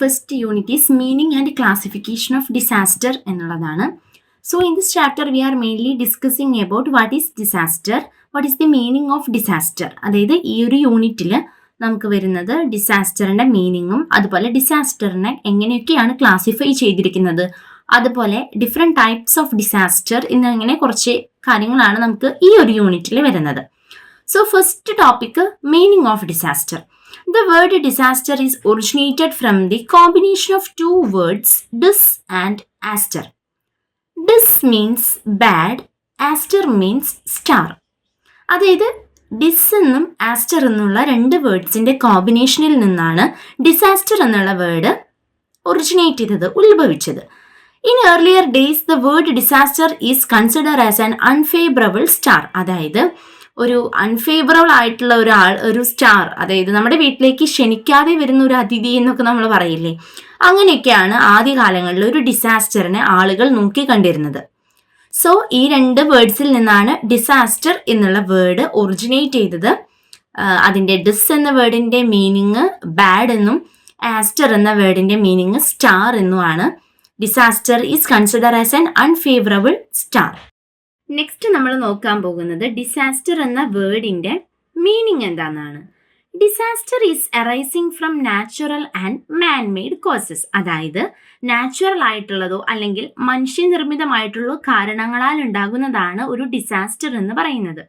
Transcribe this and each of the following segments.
First unit is meaning and classification of disaster എന്നുള്ളതാണ്. So in this chapter we are mainly discussing about what is disaster what is the meaning of disaster അതായത് ഈ ഒരു യൂണിറ്റിൽ നമുക്ക് വരുന്നത് ഡിസാസ്റ്ററിന്റെ മീനിങ്ങും അതുപോലെ ഡിസാസ്റ്ററിനെ എങ്ങനെയൊക്കെയാണ് ക്ലാസിഫൈ ചെയ്തിരിക്കുന്നത്. അതുപോലെ ഡിഫറെന്റ് ടൈപ്സ് ഓഫ് ഡിസാസ്റ്റർ എന്നിങ്ങനെ കുറച്ച് കാര്യങ്ങളാണ് നമുക്ക് ഈ ഒരു യൂണിറ്റിൽ വരുന്നത്. So first topic meaning of disaster The word disaster is originated from the combination of two words dis and aster. Dis means bad, aster means star. അതായത് ഡിസ് എന്നും ആസ്റ്റർ എന്നുള്ള രണ്ട് വേർഡ്സിന്റെ കോമ്പിനേഷനിൽ നിന്നാണ് ഡിസാസ്റ്റർ എന്നുള്ള വേർഡ് ഒറിജിനേറ്റ് ചെയ്തത് ഉത്ഭവിച്ചത് in earlier days the word disaster is consider as an unfavourable star അതായത് ഒരു അൺഫേവറബിൾ ആയിട്ടുള്ള ഒരാൾ ഒരു സ്റ്റാർ അതായത് നമ്മുടെ വീട്ടിലേക്ക് ക്ഷണിക്കാതെ വരുന്ന ഒരു അതിഥി എന്നൊക്കെ നമ്മൾ പറയില്ലേ? അങ്ങനെയൊക്കെയാണ് ആദ്യകാലങ്ങളിൽ ഒരു ഡിസാസ്റ്ററിനെ ആളുകൾ നോക്കി കണ്ടിരുന്നത്. സോ ഈ രണ്ട് വേർഡ്സിൽ നിന്നാണ് ഡിസാസ്റ്റർ എന്നുള്ള വേർഡ് ഒറിജിനേറ്റ് ചെയ്തത്. അതിന്റെ ഡിസ് എന്ന വേർഡിന്റെ മീനിങ് ബാഡ് എന്നും ആസ്റ്റർ എന്ന വേർഡിന്റെ മീനിങ് സ്റ്റാർ എന്നുമാണ്. Disaster is consider as an unfavourable star next നമ്മൾ നോക്കാൻ പോകുന്നത് ഡിസാസ്റ്റർ എന്ന വേർഡിന്റെ മീനിങ് എന്താണെന്നാണ്. Disaster is arising from natural and manmade causes അതായത് നാച്ചുറൽ ആയിട്ടുള്ളതോ അല്ലെങ്കിൽ മനുഷ്യനിർമ്മിതമായിട്ടുള്ള കാരണങ്ങളാൽ ഉണ്ടാകുന്നതാണ് ഒരു ഡിസാസ്റ്റർ എന്ന് പറയുന്നത്.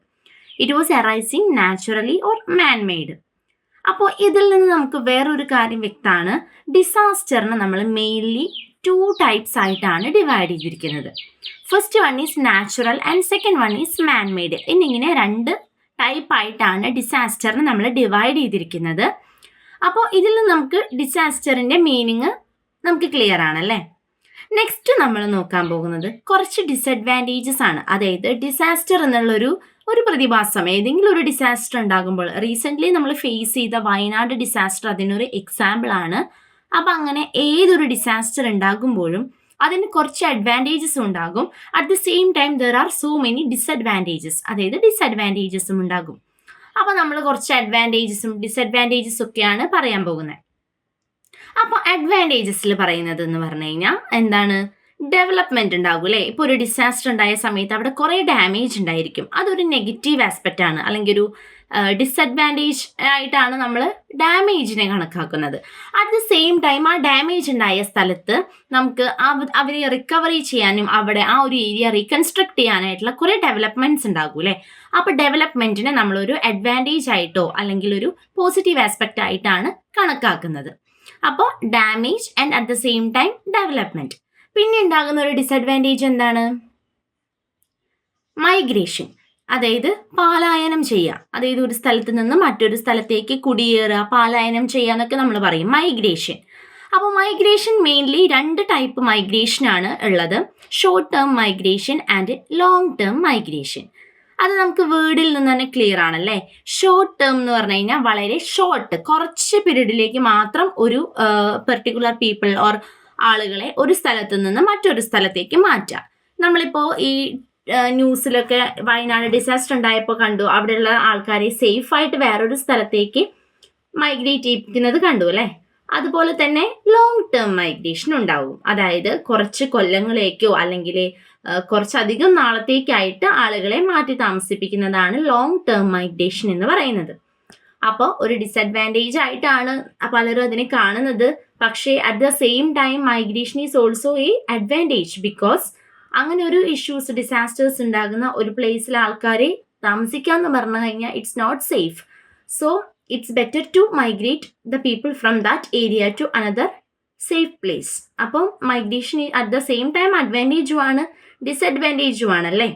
It was arising naturally or manmade അപ്പോൾ ഇതിൽ നിന്ന് നമുക്ക് വേറൊരു കാര്യം വ്യക്തമാണ്. ഡിസാസ്റ്ററിനെ നമ്മൾ മെയിൻലി ടു ടൈപ്സ് ആയിട്ടാണ് ഡിവൈഡ് ചെയ്തിരിക്കുന്നത്. First one is natural and second one is man made എന്നിങ്ങനെ രണ്ട് ടൈപ്പ് ആയിട്ടാണ് ഡിസാസ്റ്ററിനെ നമ്മൾ ഡിവൈഡ് ചെയ്തിരിക്കുന്നത്. അപ്പോൾ ഇതിൽ നമുക്ക് ഡിസാസ്റ്ററിന്റെ മീനിങ് നമുക്ക് ക്ലിയർ ആണല്ലേ നെക്സ്റ്റ് നമ്മൾ നോക്കാൻ പോകുന്നത് കുറച്ച് ഡിസഡ്വാന്റേജസ് ആണ്. അതായത് ഡിസാസ്റ്റർ എന്നുള്ളൊരു ഒരു പ്രതിഭാസം ഏതെങ്കിലും ഒരു ഡിസാസ്റ്റർ ഉണ്ടാകുമ്പോൾ റീസെന്റ്ലി നമ്മൾ ഫേസ് ചെയ്ത വയനാട് ഡിസാസ്റ്റർ അതിനൊരു എക്സാമ്പിൾ ആണ്. അപ്പം അങ്ങനെ ഏതൊരു ഡിസാസ്റ്റർ ഉണ്ടാകുമ്പോഴും അതിന് കുറച്ച് അഡ്വാന്റേജസ് ഉണ്ടാകും. At the same time there are so many disadvantages അതായത് ഡിസഡ്വാന്റേജസും ഉണ്ടാകും. അപ്പോൾ നമ്മൾ കുറച്ച് അഡ്വാന്റേജസും ഡിസഡ്വാന്റേജസും ഒക്കെയാണ് പറയാൻ പോകുന്നത് അപ്പോൾ അഡ്വാന്റേജസിൽ പറയുന്നത് എന്ന് പറഞ്ഞു കഴിഞ്ഞാൽ എന്താണ്? ഡെവലപ്മെന്റ് ഉണ്ടാകും അല്ലേ? ഇപ്പോൾ ഒരു ഡിസാസ്റ്റർ ഉണ്ടായ സമയത്ത് അവിടെ കുറേ ഡാമേജ് ഉണ്ടായിരിക്കും. അതൊരു നെഗറ്റീവ് ആസ്പെക്റ്റ് ആണ്. അല്ലെങ്കിൽ ഒരു ഡിസഡ്വാന്റേജ് ആയിട്ടാണ് നമ്മൾ ഡാമേജിനെ കണക്കാക്കുന്നത്. അറ്റ് ദ സെയിം ടൈം ആ ഡാമേജ് ഉണ്ടായ സ്ഥലത്ത് നമുക്ക് അവരെ റിക്കവറി ചെയ്യാനും അവിടെ ആ ഒരു ഏരിയ റീകൺസ്ട്രക്ട് ചെയ്യാനായിട്ടുള്ള കുറേ ഡെവലപ്മെന്റ്സ് ഉണ്ടാകും അല്ലേ അപ്പോൾ ഡെവലപ്മെന്റിനെ നമ്മളൊരു അഡ്വാന്റേജ് ആയിട്ടോ അല്ലെങ്കിൽ ഒരു പോസിറ്റീവ് ആസ്പെക്റ്റ് ആയിട്ടാണ് കണക്കാക്കുന്നത്. അപ്പോൾ damage and at the same time development പിന്നെ ഉണ്ടാകുന്ന ഒരു ഡിസഡ്വാന്റേജ് എന്താണ്? മൈഗ്രേഷൻ അതായത് പാലായനം ചെയ്യുക അതായത് ഒരു സ്ഥലത്ത് നിന്ന് മറ്റൊരു സ്ഥലത്തേക്ക് കുടിയേറുക പാലായനം ചെയ്യുക എന്നൊക്കെ നമ്മൾ പറയും. മൈഗ്രേഷൻ അപ്പോൾ മൈഗ്രേഷൻ മെയിൻലി രണ്ട് ടൈപ്പ് മൈഗ്രേഷൻ ആണ് ഉള്ളത്. Short term migration and long term migration അത് നമുക്ക് വേർഡിൽ നിന്ന് തന്നെ ക്ലിയർ ആണല്ലേ? ഷോർട്ട് ടേം എന്ന് പറഞ്ഞു കഴിഞ്ഞാൽ വളരെ ഷോർട്ട് കുറച്ച് പീരീഡിലേക്ക് മാത്രം ഒരു പെർട്ടിക്കുലർ പീപ്പിൾ ഓർ ആളുകളെ ഒരു സ്ഥലത്ത് നിന്ന് മറ്റൊരു സ്ഥലത്തേക്ക് മാറ്റാം. നമ്മളിപ്പോൾ ഈ ന്യൂസിലൊക്കെ വയനാട് ഡിസാസ്റ്റർ ഉണ്ടായപ്പോൾ കണ്ടു. അവിടെയുള്ള ആൾക്കാരെ സേഫായിട്ട് വേറൊരു സ്ഥലത്തേക്ക് മൈഗ്രേറ്റ് ചെയ്യിപ്പിക്കുന്നത് കണ്ടു അല്ലേ? അതുപോലെ തന്നെ ലോങ് ടേം മൈഗ്രേഷൻ ഉണ്ടാവും. അതായത് കുറച്ച് കൊല്ലങ്ങളേക്കോ അല്ലെങ്കിൽ കുറച്ചധികം നാളത്തേക്കായിട്ട് ആളുകളെ മാറ്റി താമസിപ്പിക്കുന്നതാണ് ലോങ് ടേം മൈഗ്രേഷൻ എന്ന് പറയുന്നത്. അപ്പോൾ ഒരു ഡിസഡ്വാന്റേജ് ആയിട്ടാണ് പലരും അതിനെ കാണുന്നത്. പക്ഷേ at the same time migration is also a advantage because അങ്ങനെ ഒരു ഇഷ്യൂസ് ഡിസാസ്റ്റേഴ്സ് ഉണ്ടാകുന്ന ഒരു പ്ലേസിലെ ആൾക്കാരെ താമസിക്കാന്ന് പറഞ്ഞു കഴിഞ്ഞാൽ it's not safe so it's better to migrate the people from that area to another safe place അപ്പം migration at the same time അഡ്വാന്റേജും ആണ് ഡിസഡ്വാന്റേജും ആണ് അല്ലേ?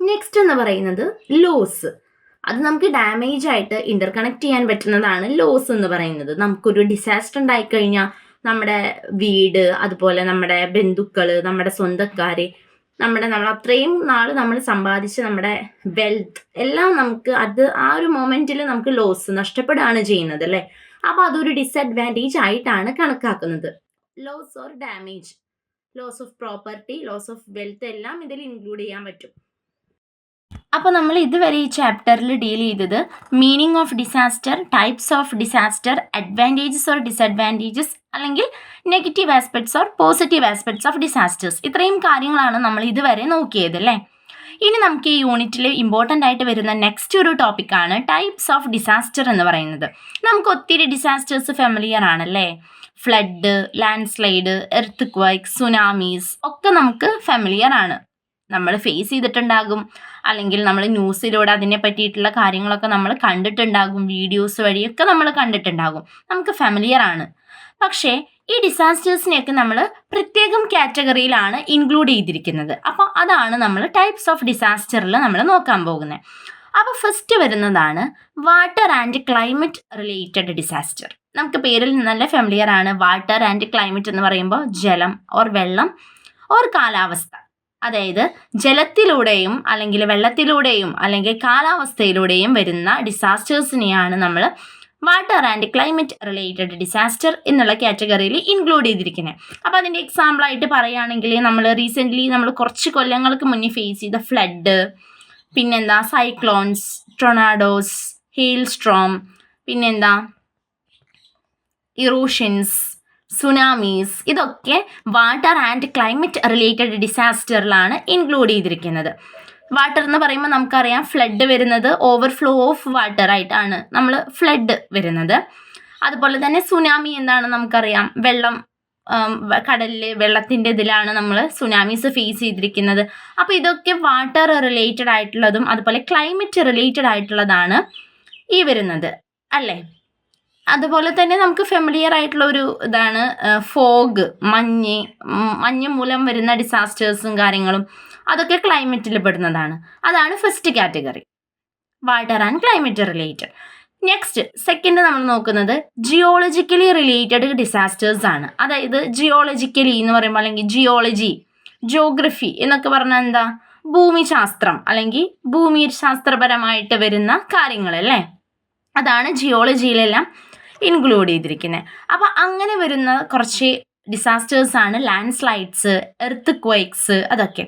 നെക്സ്റ്റ് എന്ന് പറയുന്നത് ലോസ് അത് നമുക്ക് ഡാമേജ് ആയിട്ട് ഇന്റർ കണക്ട് ചെയ്യാൻ പറ്റുന്നതാണ് ലോസ് എന്ന് പറയുന്നത്. നമുക്കൊരു ഡിസാസ്റ്റർ ഉണ്ടായിക്കഴിഞ്ഞാൽ നമ്മുടെ വീട് അതുപോലെ നമ്മുടെ ബന്ധുക്കൾ നമ്മുടെ സ്വന്തക്കാര് നമ്മുടെ നമ്മൾ അത്രയും നാൾ നമ്മൾ സമ്പാദിച്ച നമ്മുടെ വെൽത്ത് എല്ലാം നമുക്ക് അത് ആ ഒരു മൊമെന്റിൽ നമുക്ക് ലോസ് നഷ്ടപ്പെടുകയാണ് ചെയ്യുന്നത് അല്ലേ? അപ്പോൾ അതൊരു ഡിസഡ്വാന്റേജ് ആയിട്ടാണ് കണക്കാക്കുന്നത്. Loss or damage loss of property loss of wealth എല്ലാം ഇതിൽ ഇൻക്ലൂഡ് ചെയ്യാൻ പറ്റും. അപ്പോൾ നമ്മൾ ഇതുവരെ ഈ ചാപ്റ്ററിൽ ഡീൽ ചെയ്തത് meaning of disaster types of disaster advantages or disadvantages അല്ലെങ്കിൽ negative aspects or positive aspects of disasters ഇത്രയും കാര്യങ്ങളാണ് നമ്മൾ ഇതുവരെ നോക്കിയത് അല്ലേ? ഇനി നമുക്ക് ഈ യൂണിറ്റിൽ ഇമ്പോർട്ടന്റ് ആയിട്ട് വരുന്ന നെക്സ്റ്റ് ഒരു ടോപ്പിക്കാണ് ടൈപ്സ് ഓഫ് ഡിസാസ്റ്റർ എന്ന് പറയുന്നത്. നമുക്ക് ഒത്തിരി ഡിസാസ്റ്റേഴ്സ് ഫെമിലിയർ ആണല്ലേ flood landslide earthquake tsunamis ഒക്കെ നമുക്ക് ഫെമിലിയർ ആണ്. നമ്മൾ ഫേസ് ചെയ്തിട്ടുണ്ടാകും. അല്ലെങ്കിൽ നമ്മൾ ന്യൂസിലൂടെ അതിനെ പറ്റിയിട്ടുള്ള കാര്യങ്ങളൊക്കെ നമ്മൾ കണ്ടിട്ടുണ്ടാകും. വീഡിയോസ് വഴിയൊക്കെ നമ്മൾ കണ്ടിട്ടുണ്ടാകും. നമുക്ക് ഫെമിലിയർ ആണ്. പക്ഷേ ഈ ഡിസാസ്റ്റേഴ്സിനെയൊക്കെ നമ്മൾ പ്രത്യേകം കാറ്റഗറിയിലാണ് ഇൻക്ലൂഡ് ചെയ്തിരിക്കുന്നത്. അപ്പോൾ അതാണ് നമ്മൾ ടൈപ്സ് ഓഫ് ഡിസാസ്റ്ററിൽ നമ്മൾ നോക്കാൻ പോകുന്നത് അപ്പോൾ ഫസ്റ്റ് വരുന്നതാണ് water and climate related disaster നമുക്ക് പേരിൽ നല്ല ഫെമിലിയർ ആണ്. വാട്ടർ ആൻഡ് ക്ലൈമറ്റ് എന്ന് പറയുമ്പോൾ ജലം ഓർ വെള്ളം ഓർ കാലാവസ്ഥ. അതായത് ജലത്തിലൂടെയും അല്ലെങ്കിൽ വെള്ളത്തിലൂടെയും അല്ലെങ്കിൽ കാലാവസ്ഥയിലൂടെയും വരുന്ന ഡിസാസ്റ്റേഴ്സിനെയാണ് നമ്മൾ water and climate related disaster എന്നുള്ള കാറ്റഗറിയിൽ ഇൻക്ലൂഡ് ചെയ്തിരിക്കുന്നത് അപ്പോൾ അതിന്റെ എക്സാമ്പിളായിട്ട് പറയുകയാണെങ്കിൽ നമ്മൾ റീസെന്റ്ലി നമ്മൾ കുറച്ച് കൊല്ലങ്ങൾക്ക് മുന്നേ ഫേസ് ചെയ്ത ഫ്ലഡ് പിന്നെന്താ സൈക്ലോൺസ് ടൊണാഡോസ് ഹെയിൽ സ്ട്രോം പിന്നെന്താ ഇറോഷൻസ് സുനാമീസ് ഇതൊക്കെ വാട്ടർ ആൻഡ് ക്ലൈമറ്റ് റിലേറ്റഡ് ഡിസാസ്റ്ററിലാണ് ഇൻക്ലൂഡ് ചെയ്തിരിക്കുന്നത്. വാട്ടർ എന്ന് പറയുമ്പോൾ നമുക്കറിയാം ഫ്ലഡ് വരുന്നത് ഓവർഫ്ലോ ഓഫ് വാട്ടർ ആയിട്ടാണ് നമ്മൾ ഫ്ലഡ് വരുന്നത്. അതുപോലെ തന്നെ സുനാമി എന്താണ് നമുക്കറിയാം വെള്ളം കടലിൽ വെള്ളത്തിന്റെ ഇതിലാണ് നമ്മൾ സുനാമീസ് ഫേസ് ചെയ്തിരിക്കുന്നത്. അപ്പോൾ ഇതൊക്കെ വാട്ടർ റിലേറ്റഡ് ആയിട്ടുള്ളതും അതുപോലെ ക്ലൈമറ്റ് റിലേറ്റഡ് ആയിട്ടുള്ളതാണ് ഈ വരുന്നത്. അല്ലേ? അതുപോലെ തന്നെ നമുക്ക് ഫെമിലിയർ ആയിട്ടുള്ള ഒരു ഇതാണ് ഫോഗ് മഞ്ഞ് മഞ്ഞ് മൂലം വരുന്ന ഡിസാസ്റ്റേഴ്സും കാര്യങ്ങളും അതൊക്കെ ക്ലൈമറ്റിൽ പെടുന്നതാണ്. അതാണ് first category water and climate related next second നമ്മൾ നോക്കുന്നത് ജിയോളജിക്കലി റിലേറ്റഡ് ഡിസാസ്റ്റേഴ്സ് ആണ്. അതായത് ജിയോളജിക്കലി എന്ന് പറയുമ്പോൾ അല്ലെങ്കിൽ ജിയോളജി ജിയോഗ്രഫി എന്നൊക്കെ പറഞ്ഞാൽ എന്താ? ഭൂമിശാസ്ത്രം അല്ലെങ്കിൽ ഭൂമി ശാസ്ത്രപരമായിട്ട് വരുന്ന കാര്യങ്ങളല്ലേ? അതാണ് ജിയോളജിയിലെല്ലാം ഇൻക്ലൂഡ് ചെയ്തിരിക്കുന്നത് അപ്പോൾ അങ്ങനെ വരുന്ന കുറച്ച് ഡിസാസ്റ്റേഴ്സ് ആണ് ലാൻഡ് സ്ലൈഡ്സ് എർത്ത് ക്വൈക്സ് അതൊക്കെ.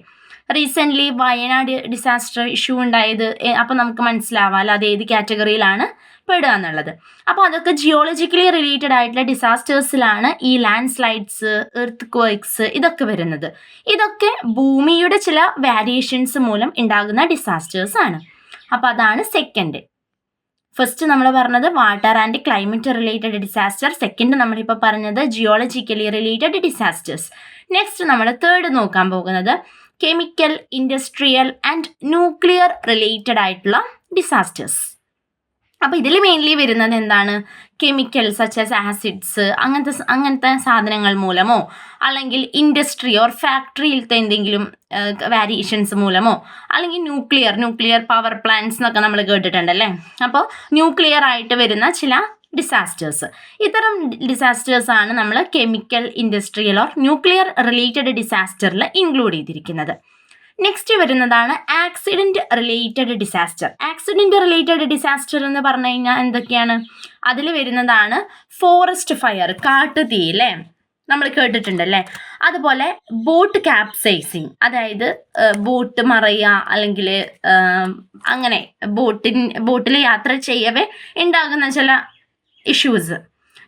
റീസെന്റ്ലി വയനാട് ഡിസാസ്റ്റർ ഇഷ്യൂ ഉണ്ടായത് അപ്പോൾ നമുക്ക് മനസ്സിലാവാമല്ലോ അത് ഏത് കാറ്റഗറിയിലാണ് പെടുക എന്നുള്ളത്. അപ്പോൾ അതൊക്കെ ജിയോളജിക്കലി റിലേറ്റഡ് ആയിട്ടുള്ള ഡിസാസ്റ്റേഴ്സിലാണ് ഈ ലാൻഡ് സ്ലൈഡ്സ് എർത്ത് ക്വൈക്സ് ഇതൊക്കെ വരുന്നത്. ഇതൊക്കെ ഭൂമിയുടെ ചില വാരിയേഷൻസ് മൂലം ഉണ്ടാകുന്ന ഡിസാസ്റ്റേഴ്സ് ആണ്. അപ്പോൾ അതാണ് സെക്കൻഡ് ഫസ്റ്റ് നമ്മൾ പറഞ്ഞത് water and climate related disaster second നമ്മളിപ്പോൾ പറഞ്ഞത് ജിയോളജിക്കലി റിലേറ്റഡ് ഡിസാസ്റ്റേഴ്സ് നെക്സ്റ്റ് നമ്മൾ തേർഡ് നോക്കാൻ പോകുന്നത് chemical industrial and nuclear related ആയിട്ടുള്ള ഡിസാസ്റ്റേഴ്സ് അപ്പോൾ ഇതിൽ മെയിൻലി വരുന്നത് എന്താണ്? കെമിക്കൽ സച്ച് ആസ് ആസിഡ്സ് അങ്ങനത്തെ അങ്ങനത്തെ സാധനങ്ങൾ മൂലമോ? അല്ലെങ്കിൽ ഇൻഡസ്ട്രി ഓർ ഫാക്ടറിയിലത്തെ എന്തെങ്കിലും വാരിയേഷൻസ് മൂലമോ? അല്ലെങ്കിൽ ന്യൂക്ലിയർ ന്യൂക്ലിയർ പവർ പ്ലാന്റ്സ് എന്നൊക്കെ നമ്മൾ കേട്ടിട്ടുണ്ടല്ലേ? അപ്പോൾ ന്യൂക്ലിയർ ആയിട്ട് വരുന്ന ചില ഡിസാസ്റ്റേഴ്സ് ഇത്തരം ഡിസാസ്റ്റേഴ്സ് ആണ് നമ്മൾ chemical industrial or nuclear related ഡിസാസ്റ്ററിൽ include ചെയ്തിരിക്കുന്നത്. നെക്സ്റ്റ് വരുന്നതാണ് accident related disaster accident related disaster എന്ന് പറഞ്ഞു കഴിഞ്ഞാൽ എന്തൊക്കെയാണ്? അതിൽ വരുന്നതാണ് ഫോറസ്റ്റ് ഫയർ കാട്ടുതീ അല്ലേ? നമ്മൾ കേട്ടിട്ടുണ്ടല്ലേ? അതുപോലെ ബോട്ട് ക്യാപ്സൈസിങ് അതായത് ബോട്ട് മറയുക അല്ലെങ്കിൽ അങ്ങനെ ബോട്ടിൻ ബോട്ടിൽ യാത്ര ചെയ്യവേ ഉണ്ടാകുന്ന ചില ഇഷ്യൂസ്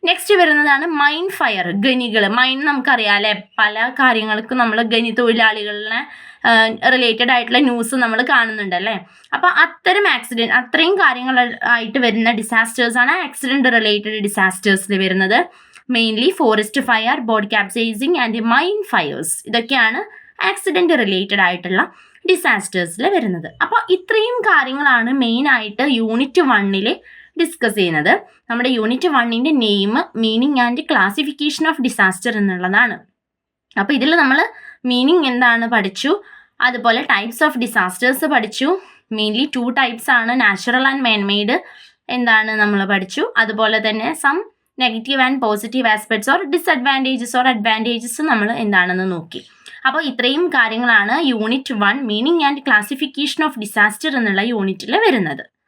നെക്സ്റ്റ് വരുന്നതാണ് മൈൻ ഫയർ ഗനികൾ മൈൻ നമുക്കറിയാം അല്ലേ പല കാര്യങ്ങൾക്കും നമ്മൾ ഗനി തൊഴിലാളികളെ റിലേറ്റഡ് ആയിട്ടുള്ള ന്യൂസ് നമ്മൾ കാണുന്നുണ്ട് അല്ലേ? അപ്പോൾ അത്തരം ആക്സിഡന്റ് അത്രയും കാര്യങ്ങളായിട്ട് വരുന്ന ഡിസാസ്റ്റേഴ്സാണ് ആക്സിഡന്റ് റിലേറ്റഡ് ഡിസാസ്റ്റേഴ്സിൽ വരുന്നത്. Mainly forest fire boat capsizing and mine fires ഇതൊക്കെയാണ് ആക്സിഡന്റ് റിലേറ്റഡ് ആയിട്ടുള്ള ഡിസാസ്റ്റേഴ്സിൽ വരുന്നത്. അപ്പോൾ ഇത്രയും കാര്യങ്ങളാണ് മെയിനായിട്ട് യൂണിറ്റ് വണ്ണിൽ ഡിസ്കസ് ചെയ്യുന്നത്. നമ്മുടെ യൂണിറ്റ് വണ്ണിന്റെ name meaning and classification of disaster എന്നുള്ളതാണ്. അപ്പോൾ ഇതിൽ നമ്മൾ മീനിങ് എന്താണ് പഠിച്ചു? അതുപോലെ ടൈപ്സ് ഓഫ് ഡിസാസ്റ്റേഴ്സ് പഠിച്ചു. മെയിൻലി ടു ടൈപ്സ് ആണ്. നാച്ചുറൽ ആൻഡ് മാൻമെയ്ഡ് എന്താണ് നമ്മൾ പഠിച്ചു. അതുപോലെ തന്നെ some negative and positive aspects or disadvantages or advantages നമ്മൾ എന്താണെന്ന് നോക്കി. അപ്പോൾ ഇത്രയും കാര്യങ്ങളാണ് unit one meaning and classification of disaster എന്നുള്ള യൂണിറ്റിൽ വരുന്നത്.